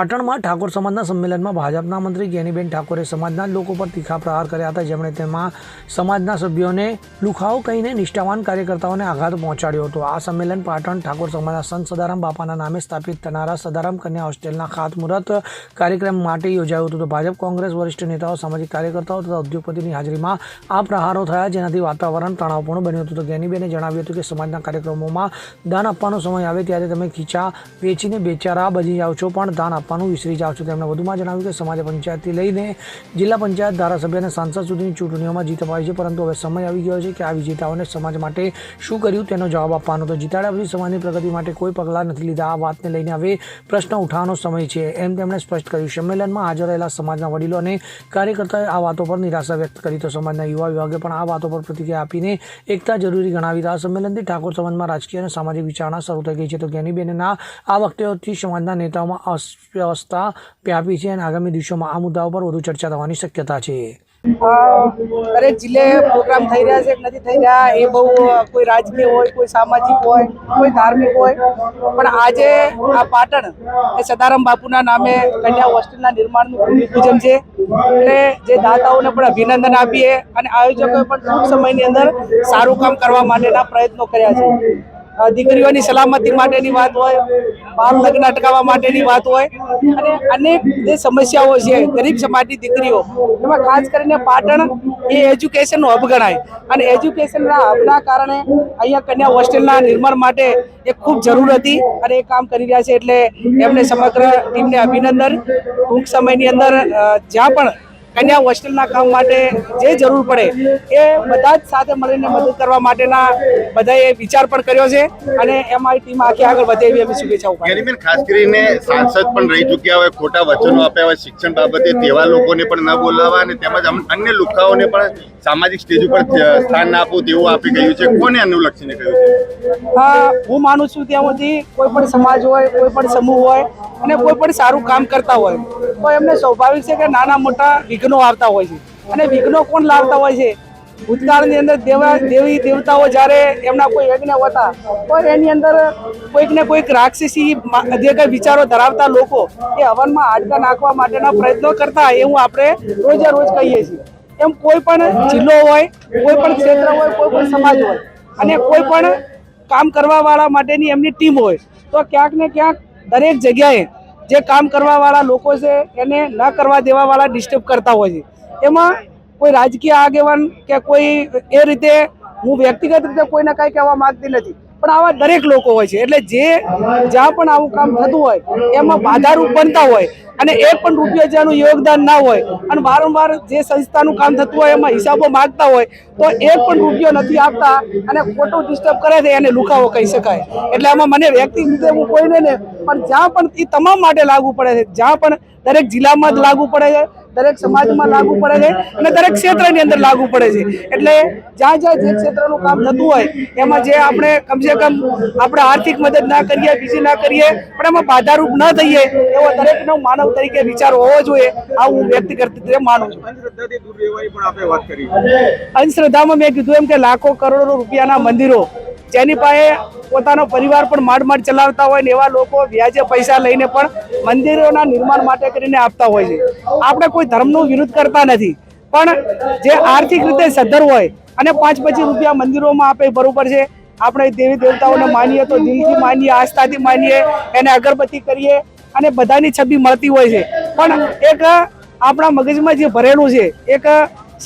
પાટણમાં ઠાકોર સમાજના સંમેલનમાં ભાજપના મંત્રી જ્ઞાનીબેન ઠાકોરે સમાજના લોકો પર તીખા પ્રહાર કર્યા હતા. જેમણે તેમાં સમાજના સભ્યોને લુખાઓ કહીને નિષ્ઠાવાન કાર્યકર્તાઓને આઘાત પહોંચાડ્યો હતો. આ સંમેલન પાટણ ઠાકોર સમાજના સંત સદારામ બાપાના નામે સ્થાપિત થનારા સદારામ કન્યા હોસ્ટેલના ખાતમુહૂર્ત કાર્યક્રમ માટે યોજાયું હતું. ભાજપ કોંગ્રેસ વરિષ્ઠ નેતાઓ, સામાજિક કાર્યકર્તાઓ તથા ઉદ્યોગપતિની હાજરીમાં આ પ્રહારો થયા. જેનાથી વાતાવરણ તણાવપૂર્ણ બન્યું હતું. તો જ્ઞાનીબેને જણાવ્યું હતું કે સમાજના કાર્યક્રમોમાં દાન આપવાનો સમય આવે ત્યારે તમે ખીચા વેચીને બેચારા બની જાઓ છો, પણ દાન આપવાનું વિસરી જાઓ છો. તેમણે વધુમાં જણાવ્યું કે સમાજ પંચાયતથી લઈને જિલ્લા પંચાયત ધારાસભ્ય અને સાંસદ સુધીની ચૂંટણીઓમાં જીત અપાવી છે. પરંતુ હવે સમય આવી ગયો છે કે આ વિજેતાઓને સમાજ માટે શું કર્યું તેનો જવાબ આપવાનો. તો જીતાડ્યા પછી સમાજની પ્રગતિ માટે કોઈ પગલાં નથી લીધા. આ વાતને લઈને હવે પ્રશ્ન ઉઠાવવાનો સમય છે. એમ તેમણે સ્પષ્ટ કર્યું. સંમેલનમાં હાજર રહેલા સમાજના વડીલો અને કાર્યકર્તાઓએ આ વાતો પર નિરાશા વ્યક્ત કરી. તો સમાજના યુવા વિભાગે પણ આ વાતો પર પ્રતિક્રિયા આપીને એકતા જરૂરી ગણાવી. આ સંમેલનથી ઠાકોર સમાજમાં રાજકીય અને સામાજિક વિચારણા શરૂ થઈ ગઈ છે. તો જ્ઞાનીબેનના આ વખતેથી સમાજના નેતાઓમાં અસ્વસ્થતા વ્યાપી છે અને આગામી દિવસોમાં આ મુદ્દાઓ પર વધુ ચર્ચા થવાની શક્યતા છે. દરેક જિલ્લે પ્રોગ્રામ થઈ રહ્યા છે નથી થઈ રહ્યા, એ બહુ કોઈ રાજકીય હોય, કોઈ સામાજિક હોય, કોઈ ધાર્મિક હોય. પણ આજે આ પાટણ એ સદારામ બાપુના નામે કન્યા હોસ્ટેલના નિર્માણનું ભૂમિપૂજન છે. એટલે જે દાતાઓને પણ અભિનંદન આપીએ અને આયોજકોએ પણ ટૂંક સમયની અંદર સારું કામ કરવા માટેના પ્રયત્નો કર્યા છે. દીકરીઓની સલામતી માટેની વાત હોય, બાળ લગ્ન અટકાવવા માટેની વાત હોય, અને અનેક જે સમસ્યાઓ છે, ગરીબ સમાજની દીકરીઓ, એમાં ખાસ કરીને પાટણ એ એજ્યુકેશનનું હબ અને એજ્યુકેશનના હબના કારણે અહીંયા કન્યા હોસ્ટેલના નિર્માણ માટે એ ખૂબ જરૂર હતી અને એ કામ કરી રહ્યા છે. એટલે એમને સમગ્ર ટીમને અભિનંદન. ટૂંક સમયની અંદર જ્યાં પણ કન્યા હોસ્ટેલના કામ માટે જે જરૂર પડે એ બધા જ સાથે મળીને મદદ કરવા માટેના બધાએ વિચાર પણ કર્યો છે અને એમાં ટીમ આખી આગળ વધે એવી અમે શુભેચ્છાઓ પાઠવીએ. ખાસ કરીને સાંસદ પણ રહી ચૂક્યા હોય ખોટા વચનો આપ્યા હોય શિક્ષણ બાબતે તેવા લોકોને પણ ન બોલાવવા અને તેમજ અન્ય લુખાઓને પણ સામાજિક સ્ટેજ ઉપર સ્થાન ના આપવું તેવું આપી ગયું છે કોને અનુલક્ષીને કહ્યું છે હા હું માનું છું ત્યાં સુધી કોઈ પણ સમાજ હોય કોઈ પણ સમૂહ હોય અને કોઈ પણ સારું કામ કરતા હોય તો એમને સ્વાભાવિક છે કે નાના મોટા વિઘ્નો આવતા હોય છે. અને વિઘ્નો કોણ લાવતા હોય છે? ભૂતકાળની અંદર દેવા દેવી દેવતાઓ જ્યારે એમના કોઈ યજ્ઞ હતા, તો એની અંદર કોઈક ને કોઈક રાક્ષસી જે કંઈ વિચારો ધરાવતા લોકો એ હવનમાં હાડકા નાખવા માટેના પ્રયત્નો કરતા એવું આપણે રોજે રોજ કહીએ છીએ. એમ કોઈ પણ જિલ્લો હોય, કોઈ પણ ક્ષેત્ર હોય, કોઈ પણ સમાજ હોય અને કોઈ પણ કામ કરવા વાળા માટેની એમની ટીમ હોય, તો ક્યાંક ને ક્યાંક દરેક જગ્યાએ જે કામ કરવા વાળા લોકો છે, એને ન કરવા દેવા વાળા ડિસ્ટર્બ કરતા હોય છે. એમાં કોઈ રાજકીય આગેવાન કે કોઈ એ રીતે હું વ્યક્તિગત રીતે કોઈને કાંઈ કહેવા માગતી નથી. પણ આવા દરેક લોકો હોય છે. એટલે જે જ્યાં પણ આવું કામ થતું હોય, એમાં બાધારૂપ બનતા હોય અને એક પણ રૂપિયા જેનું યોગદાન ના હોય અને વારંવાર જે સંસ્થાનું કામ થતું હોય, એમાં હિસાબો માગતા હોય, તો એક પણ રૂપિયો નથી આપતા અને ખોટું ડિસ્ટર્બ કરે છે, એને લુકાવો કહી શકાય. એટલે આમાં મને વ્યક્તિ રીતે હું કોઈને ને પણ જ્યાં પણ એ તમામ માટે લાગુ પડે છે. જ્યાં પણ દરેક જિલ્લામાં જ લાગુ પડે છે દરેક સમાજમાં લાગુ પડે છે અને દરેક ક્ષેત્રની અંદર લાગુ પડે છે. એટલે જ્યાં જ્યાં જે ક્ષેત્રનું કામ થતું હોય એમાં જે આપણે કમસે કમ આપણે આર્થિક મદદ ના કરીએ બીજી ના કરીએ પણ એમાં બાધારૂપ ન થઈએ એવો દરેકનો માનવ તરીકે વિચાર હોવો જોઈએ આવું હું વ્યક્તિગત રીતે માનું છું. અંધશ્રદ્ધામાં મેં કીધું એમ કે લાખો કરોડો રૂપિયાના મંદિરો જેની પાસે પોતાનો પરિવાર પણ માંડ માંડ ચલાવતા હોય ને એવા લોકો વ્યાજે પૈસા લઈને પણ મંદિરોના નિર્માણ માટે કરીને આપતા હોય છે. આપણે કોઈ ધર્મનો વિરોધ કરતા નથી. પણ જે આર્થિક રીતે સદ્ધર હોય અને પાંચ પચીસ રૂપિયા મંદિરોમાં આપે બરોબર છે. આપણે દેવી દેવતાઓને માનીએ તો દિલથી માનીએ, આસ્થાથી માનીએ, એને અગરબત્તી કરીએ અને બધાની છબી મળતી હોય છે. પણ એક આપણા મગજમાં જે ભરેલું છે, એક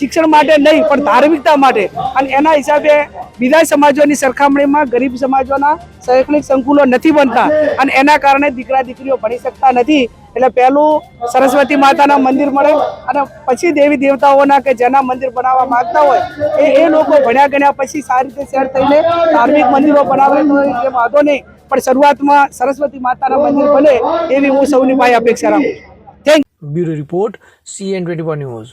શિક્ષણ માટે નહીં, પણ ધાર્મિકતા માટે. અને એના હિસાબે બીજા સમાજોની સરખામણીમાં ગરીબ સમાજોના શૈક્ષણિક સંકુલો નથી બનતા. અને એના કારણે દીકરા દીકરીઓ ભણી શકતા નથી. એટલે પહેલું સરસ્વતી માતાના મંદિર મળે અને પછી દેવી દેવતાઓના કે જેના મંદિર બનાવવા માંગતા હોય, એ એ લોકો ભણ્યા ગણ્યા પછી સારી રીતે શેર થઈને ધાર્મિક મંદિરો બનાવે તો એ વાંધો નહીં. પણ શરૂઆતમાં સરસ્વતી માતાના મંદિર બને એવી હું સૌની પાસે અપેક્ષા રાખું thank bureau report CN twenty news.